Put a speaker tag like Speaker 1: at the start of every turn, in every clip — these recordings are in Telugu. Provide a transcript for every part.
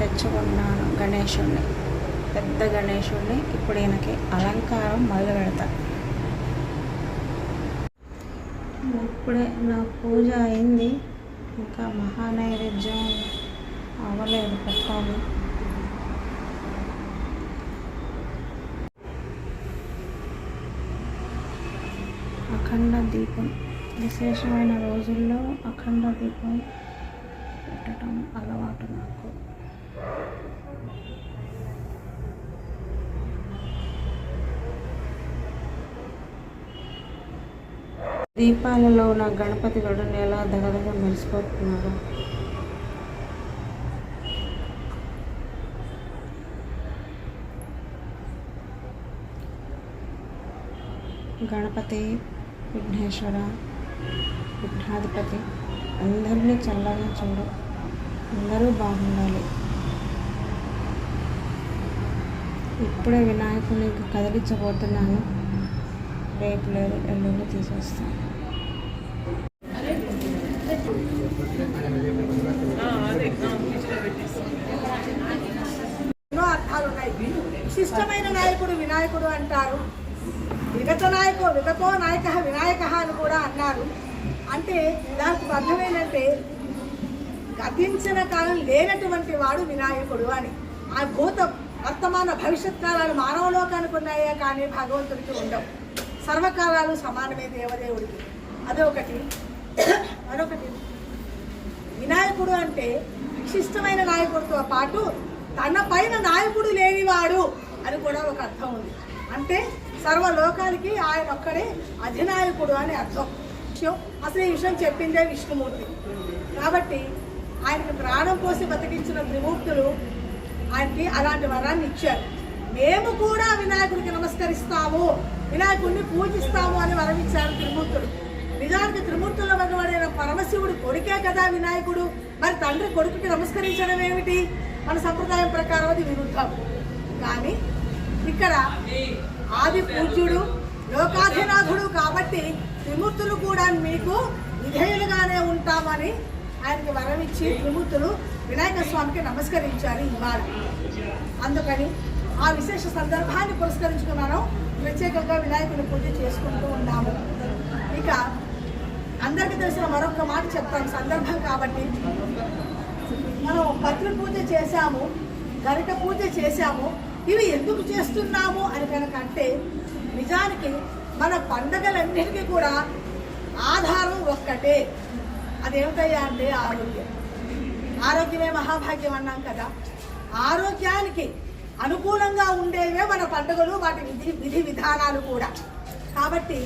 Speaker 1: తెచ్చుకున్నాను గణేషుణ్ణి. పెద్ద గణేషుణ్ణి ఇప్పుడు ఈయనకి అలంకారం మొదలు పెడతా. ఇప్పుడే నా పూజ అయింది. ఇంకా మహానైవేద్యం అవ్వలేదు పెట్టాలి. అఖండ దీపం. విశేషమైన రోజుల్లో అఖండ దీపం పెట్టడం అలవాటు నాకు. దీపాలలో నా గణపతి గడుని ఎలా దగదగ మెరిసిపోతున్నాడు గణపతి విఘ్నేశ్వర విఘ్నాధిపతి అందరినీ చల్లగా చూడు. అందరూ బాగుండాలి. ఇప్పుడే వినాయకుని కదిలించబోతున్నాను. రేపు లేదు ఎల్లుండి తీసేస్తాను.
Speaker 2: ఎన్నో అర్థాలు ఉన్నాయి విశిష్టమైన నాయకుడు వినాయకుడు అంటారు. విగత నాయకు విగతో నాయక వినాయక అని కూడా అన్నారు. అంటే దానికి అర్థమేంటంటే గతించిన కాలం లేనటువంటి వాడు వినాయకుడు అని. ఆ భూత వర్తమాన భవిష్యత్ కాలాలు మానవలోకానికి ఉన్నాయే కానీ భగవంతుడికి ఉండవు. సర్వకాలాలు సమానమే దేవదేవుడికి. అదొకటి. మరొకటి. వినాయకుడు అంటే విశిష్టమైన నాయకుడితో పాటు తన పైన నాయకుడు లేనివాడు అని కూడా ఒక అర్థం ఉంది. అంటే సర్వలోకానికి ఆయన ఒక్కడే అధినాయకుడు అని అర్థం. విషయం అసలు ఈ విషయం చెప్పిందే విష్ణుమూర్తి. కాబట్టి ఆయనకు ప్రాణం పోసి బతికించిన త్రిమూర్తులు ఆయనకి అలాంటి వరాన్ని ఇచ్చారు. మేము కూడా వినాయకుడికి నమస్కరిస్తాము. వినాయకుడిని పూజిస్తాము అని వరం ఇచ్చారు త్రిమూర్తుడు నిజానికి త్రిమూర్తుల భగవాడైన పరమశివుడు కొడుకే కదా వినాయకుడు. మరి తండ్రి కొడుకుకి నమస్కరించడం ఏమిటి? మన సంప్రదాయం ప్రకారం అది విరుద్ధం. కానీ ఇక్కడ ఆది పూజ్యుడు లోకాధినాథుడు కాబట్టి త్రిమూర్తులు కూడా మీకు విధేయులుగానే ఉంటామని ఆయనకి వరం ఇచ్చి త్రిమూర్తులు వినాయక స్వామికి నమస్కరించారు ఇవాళ. అందుకని ఆ విశేష సందర్భాన్ని పురస్కరించుకుని మనం ప్రత్యేకంగా వినాయకుని పూజ చేసుకుంటూ ఉన్నాము. ఇక అందరికీ తెలిసిన మరొక మాట చెప్తాను సందర్భం కాబట్టి. మనం పత్రి పూజ చేశాము గరిక పూజ చేశాము ఇవి ఎందుకు చేస్తున్నాము అని కనుకంటే నిజానికి మన పండగలన్నిటికీ కూడా ఆధారం ఒక్కటే. అదేమిటయ్యా అంటే ఆరోగ్యం. ఆరోగ్యమే మహాభాగ్యం అన్నాం కదా. ఆరోగ్యానికి అనుకూలంగా ఉండేవే మన పండుగలు వాటి విధి విధి విధానాలు కూడా. కాబట్టి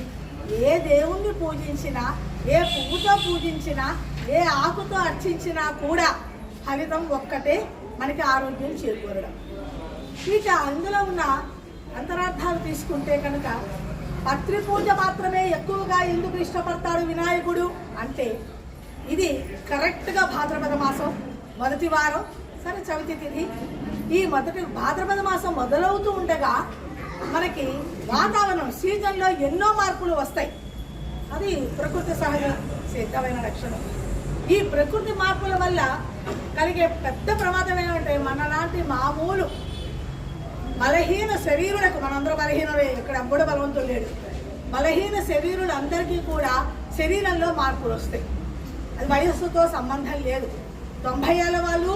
Speaker 2: ఏ దేవుణ్ణి పూజించినా ఏ పువ్వుతో పూజించినా ఏ ఆకుతో అర్చించినా కూడా ఫలితం ఒక్కటే మనకి ఆరోగ్యం చేకూరడం. ఇక అందులో ఉన్న అంతరార్థాలు తీసుకుంటే కనుక పత్రి పూజ మాత్రమే ఎక్కువగా ఎందుకు ఇష్టపడతాడు వినాయకుడు అంటే ఇది కరెక్ట్గా భాద్రపద మాసం మొదటి వారం. సరే చవితి తిథి ఈ మొదటి భాద్రపద మాసం మొదలవుతూ ఉండగా మనకి వాతావరణం సీజన్లో ఎన్నో మార్పులు వస్తాయి. అది ప్రకృతి సహజ సిద్ధమైన లక్షణం. ఈ ప్రకృతి మార్పుల వల్ల కలిగే పెద్ద ప్రమాదం ఏమంటే మనలాంటి మామూలు బలహీన శరీరులకు మనందరూ బలహీనమే ఇక్కడ అప్పుడు బలవంతులు లేడు. బలహీన శరీరులందరికీ కూడా శరీరంలో మార్పులు వస్తాయి. అది వయస్సుతో సంబంధం లేదు. తొంభై ఏళ్ళ వాళ్ళు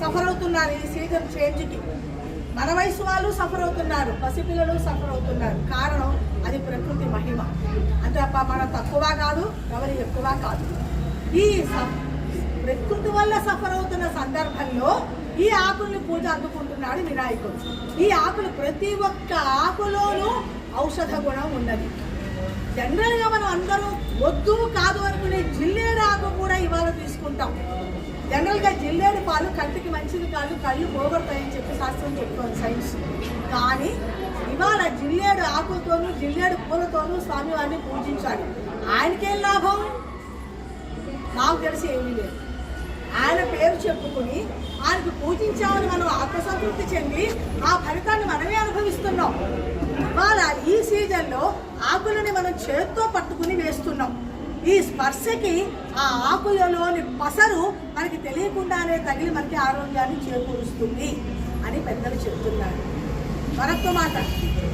Speaker 2: సఫర్ అవుతున్నారు ఈ సీజన్ చేంజ్కి. మన వయసు వాళ్ళు సఫర్ అవుతున్నారు పసిపిల్లలు సఫర్ అవుతున్నారు కారణం అది ప్రకృతి మహిమ. అంతే మన తక్కువ కాదు ఎవరి ఎక్కువ కాదు. ఈ ప్రకృతి వల్ల సఫర్ అవుతున్న సందర్భంలో ఈ ఆకుల్ని పూజ అందుకుంటున్నాడు వినాయకుడు. ఈ ఆకులు ప్రతి ఒక్క ఆకులోనూ ఔషధ గుణం ఉన్నది. జనరల్గా మనం అందరూ వద్దు కాదు అనుకునే జిల్లేడు ఆకు కూడా ఇవాళ తీసుకుంటాం. జనరల్గా జిల్లేడు పాలు కంటికి మంచిది కాదు కళ్ళు పోగొడతాయని చెప్పి శాస్త్రం చెప్తోంది సైన్స్. కానీ ఇవాళ జిల్లేడు ఆకులతోనూ జిల్లేడు పూలతోనూ స్వామివారిని పూజించాలి. ఆయనకేం లాభం? నాకు తెలిసి ఏమీ లేదు. ఆయన పేరు చెప్పుకుని ఆయనకు పూజించామని మనం ఆత్మసంతృప్తి చెంది ఆ ఫలితాన్ని మనమే అనుభవిస్తున్నాం. ఇవాళ ఈ సీజన్లో ఆకులని మనం చేత్తో పట్టుకుని వేస్తున్నాం. ఈ స్పర్శకి ఆ ఆకులలోని పసరు మనకి తెలియకుండానే తగిలి మనకి ఆరోగ్యాన్ని చేకూరుస్తుంది అని పెద్దలు చెప్తున్నారు. మరొక మాట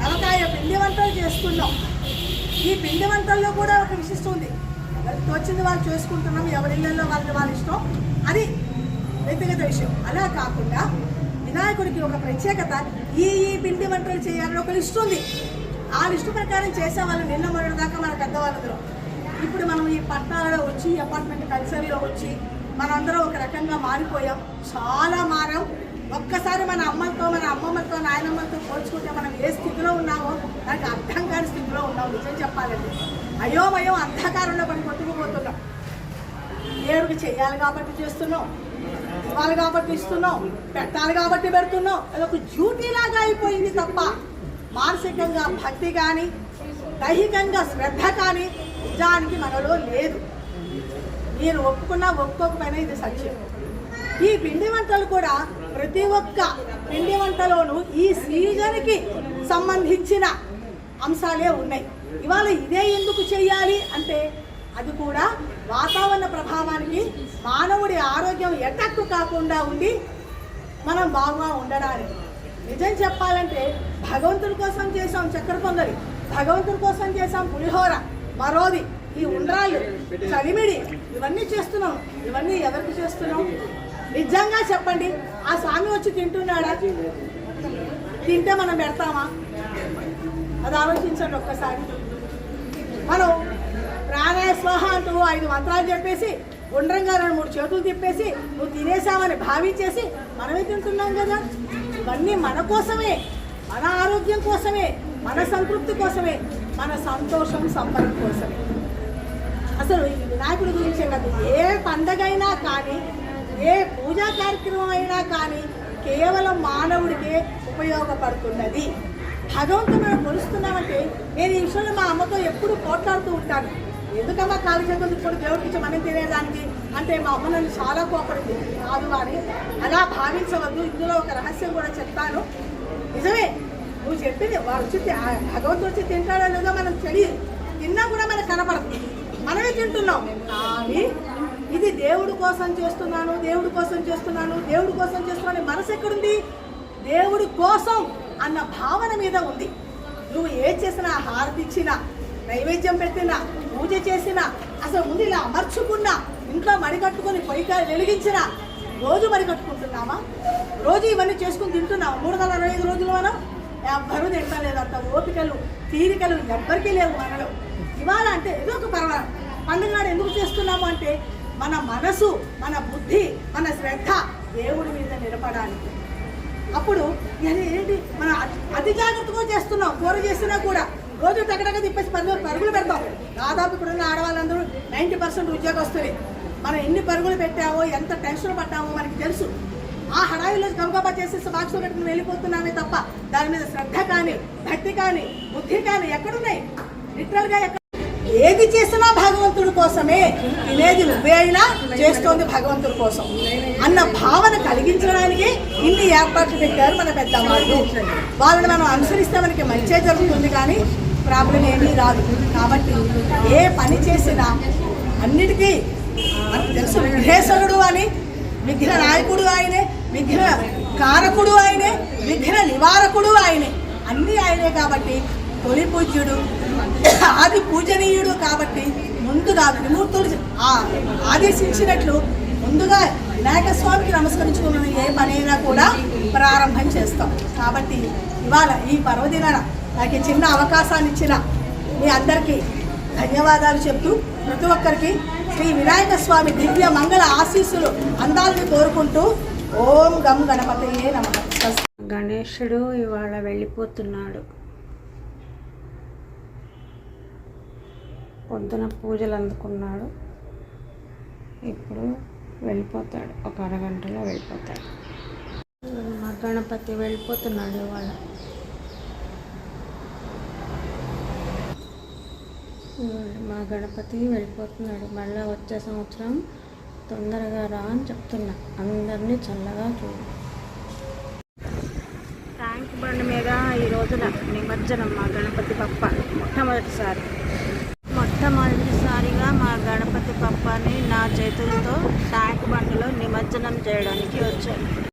Speaker 2: నలకాయ పిండి వంటలు చేసుకున్నాం ఈ పిండి వంటల్లో కూడా ఒక విశిష్ట ఉంది. ఎవరికి తోచింది వాళ్ళు చేసుకుంటున్నాం ఎవరి ఇళ్ళల్లో వాళ్ళకి వాళ్ళ ఇష్టం అది వ్యక్తిగత విషయం. అలా కాకుండా వినాయకుడికి ఒక ప్రత్యేకత ఈ ఈ పిండి వంటలు చేయాలని ఒక లిస్ట్ ఉంది ఆ లిస్టు ప్రకారం చేసే వాళ్ళు నిన్న మొదటి దాకా మన పెద్దవాళ్ళందరూ. ఇప్పుడు మనం ఈ పట్టణాలలో వచ్చి అపార్ట్మెంట్ కల్చర్లో వచ్చి మనందరం ఒక రకంగా మారిపోయాం. చాలా మారాం. ఒక్కసారి మన అమ్మలతో మన అమ్మమ్మలతో నాయనమ్మలతో పోల్చుకుంటే మనం ఏ స్థితిలో ఉన్నామో దానికి అర్థం కాని స్థితిలో ఉన్నాం. నిజం చెప్పాలండి అయోమయం అంధకారంలో పడి కొట్టుకుపోతున్నాం. దేవుడికి చేయాలి కాబట్టి చేస్తున్నాం. ఇవ్వాలి కాబట్టి ఇస్తున్నాం పెట్టాలి కాబట్టి పెడుతున్నాం. అదొక డ్యూటీ లాగా అయిపోయింది తప్ప మానసికంగా భక్తి కానీ దైహికంగా శ్రద్ధ కానీ నిజానికి మనలో లేదు. నేను ఒప్పుకున్నా ఒప్పుకోకపోయినా ఇది సత్యం. ఈ పిండి వంటలు కూడా ప్రతి ఒక్క పిండి వంటలోనూ ఈ సీజన్కి సంబంధించిన అంశాలే ఉన్నాయి. ఇవాళ ఇదే ఎందుకు చేయాలి అంటే అది కూడా వాతావరణ ప్రభావానికి ఆరోగ్యం ఎటక్కు కాకుండా ఉండి మనం బాగా ఉండడానికి. నిజం చెప్పాలంటే భగవంతుడి కోసం చేసాం చక్కెర పొంగలి భగవంతుడి కోసం చేసాం పులిహోర మరోది ఈ ఉండ్రాళ్ళు చలిమిడి ఇవన్నీ చేస్తున్నాం. ఇవన్నీ ఎవరికి చేస్తున్నాం? నిజంగా చెప్పండి. ఆ స్వామి వచ్చి తింటున్నాడా? తింటే మనం పెడతామా? అది ఆలోచించండి ఒక్కసారి. మనం ప్రాణాయ స్వాహ అంటూ ఐదు మంత్రాలు చెప్పేసి గుండ్రంగా రెండు మూడు చేతులు తిప్పేసి నువ్వు తినేసామని భావించేసి మనమే తింటున్నాం కదా. ఇవన్నీ మన కోసమే. మన ఆరోగ్యం కోసమే. మన సంతృప్తి కోసమే. మన సంతోషం సంపద కోసమే. అసలు ఈ వినాయకుడి గురించే కాదు ఏ పండగైనా కానీ ఏ పూజా కార్యక్రమం అయినా కానీ కేవలం మానవుడికే ఉపయోగపడుతున్నది. భగవంతుడు మనం కొలుస్తున్నామంటే నేను ఈ విషయంలో మా అమ్మతో ఎప్పుడు పోట్లాడుతూ ఉంటాను. ఎందుకమ్మా కాలు చేతులు ఇప్పుడు దేవుడికి ఇచ్చి మనం తినేదానికి? అంటే మా అమ్మ నన్ను చాలా కోపడింది కాదు అని అలా భావించవద్దు. ఇందులో ఒక రహస్యం కూడా చెప్తాను. నిజమే నువ్వు చెప్పింది వాడు వచ్చి భగవంతుడు వచ్చి తింటాడో లేదో మనం తెలియదు. తిన్నా కూడా మనకు కనపడదు. మనమే తింటున్నాం. కానీ ఇది దేవుడి కోసం చేస్తున్నాను దేవుడి కోసం చేస్తున్నాను దేవుడి కోసం చేస్తున్నాను మనసు ఎక్కడుంది? దేవుడి కోసం అన్న భావన మీద ఉంది. నువ్వు ఏ చేసినా హారతి ఇచ్చినా నైవేద్యం పెట్టినా పూజ చేసినా అసలు ముందు ఇలా అమర్చుకున్నా ఇంట్లో మడికట్టుకొని పొయ్యికాయలు వెలిగించిన రోజు మడికట్టుకుంటున్నామా? రోజు ఇవన్నీ చేసుకుని తింటున్నాం మూడు వందల అరవై ఐదు రోజులు మనం ఎవ్వరూ తింటలేదు అంత ఓపికలు తీరికలు ఎవ్వరికీ లేవు మనలో. ఇవాళ అంటే ఏదో ఒక పర్వ పండుగ నాడు ఎందుకు చేస్తున్నాము అంటే మన మనసు మన బుద్ధి మన శ్రద్ధ దేవుడి మీద నిలబడానికి అప్పుడు ఏంటి? మనం అతి- అతి జాగ్రత్తగా చేస్తున్నాం. కూర చేసినా కూడా. రోజు టకటక తిప్పేసి పది పరుగులు పెడతాం. దాదాపు ఇప్పుడున్న ఆడవాళ్ళందరూ నైంటీ పర్సెంట్ ఉద్యోగస్తులే. మనం ఎన్ని పరుగులు పెట్టామో ఎంత టెన్షన్ పడ్డామో మనకి తెలుసు. ఆ హడాయిలో గబగబా చేసేసి బాక్స్లో పెట్టుకుని వెళ్ళిపోతున్నామే తప్ప దాని మీద శ్రద్ధ కానీ భక్తి కానీ బుద్ధి కానీ ఎక్కడున్నాయి? లిటరల్గా ఎక్కడ ఏది చేసినా భగవంతుడి కోసమే. తినేది నువ్వే అయినా చేస్తోంది భగవంతుడి కోసం. అన్న భావన కలిగించడానికి ఇన్ని ఏర్పాట్లు పెట్టారు మన పెద్దవాళ్ళు. వాళ్ళని మనం అనుసరిస్తే మనకి మంచి జరుగుతుంది కానీ ప్రాబ్లం ఏమీ రాదు. కాబట్టి ఏ పని చేసినా అన్నిటికీ మనకు తెలుసు విఘ్నేశ్వరుడు అని విఘ్న నాయకుడు ఆయనే విఘ్న కారకుడు ఆయనే విఘ్న నివారకుడు ఆయనే. అన్నీ ఆయనే కాబట్టి తొలి పూజ్యుడు ఆది పూజనీయుడు కాబట్టి ముందుగా త్రిమూర్తులు ఆ- ఆదేశించినట్లు ముందుగా వినాయక స్వామికి నమస్కరించుకున్న ఏ పనైనా కూడా ప్రారంభం చేస్తాం. కాబట్టి ఇవాళ ఈ పర్వదినాన నాకు ఈ చిన్న అవకాశాన్ని ఇచ్చిన మీ అందరికీ ధన్యవాదాలు చెప్తూ ప్రతి ఒక్కరికి శ్రీ వినాయక స్వామి దివ్య మంగళ ఆశీస్సులు అందాలని కోరుకుంటూ ఓం గం గణపతయే నమ.
Speaker 1: గణేశుడు ఇవాళ వెళ్ళిపోతున్నాడు. పొద్దున పూజలు అందుకున్నాడు. ఇప్పుడు వెళ్ళిపోతాడు. ఒక అరగంటలో వెళ్ళిపోతాడు. మా గణపతి వెళ్ళిపోతున్నాడు ఇవాళ. మా గణపతి వెళ్ళిపోతున్నాడు. మళ్ళీ వచ్చే సంవత్సరం తొందరగా రా అని చెప్తున్నా. అందరినీ చల్లగా చూడు. ట్యాంక్ బండ్ మీద ఈ రోజున నిమజ్జనం మా గణపతి పప్ప మొట్టమొదటిసారి. మొట్టమొదటిసారిగా మా గణపతి పప్పని నా చేతులతో ట్యాంక్ బండలో నిమజ్జనం చేయడానికి వచ్చాను.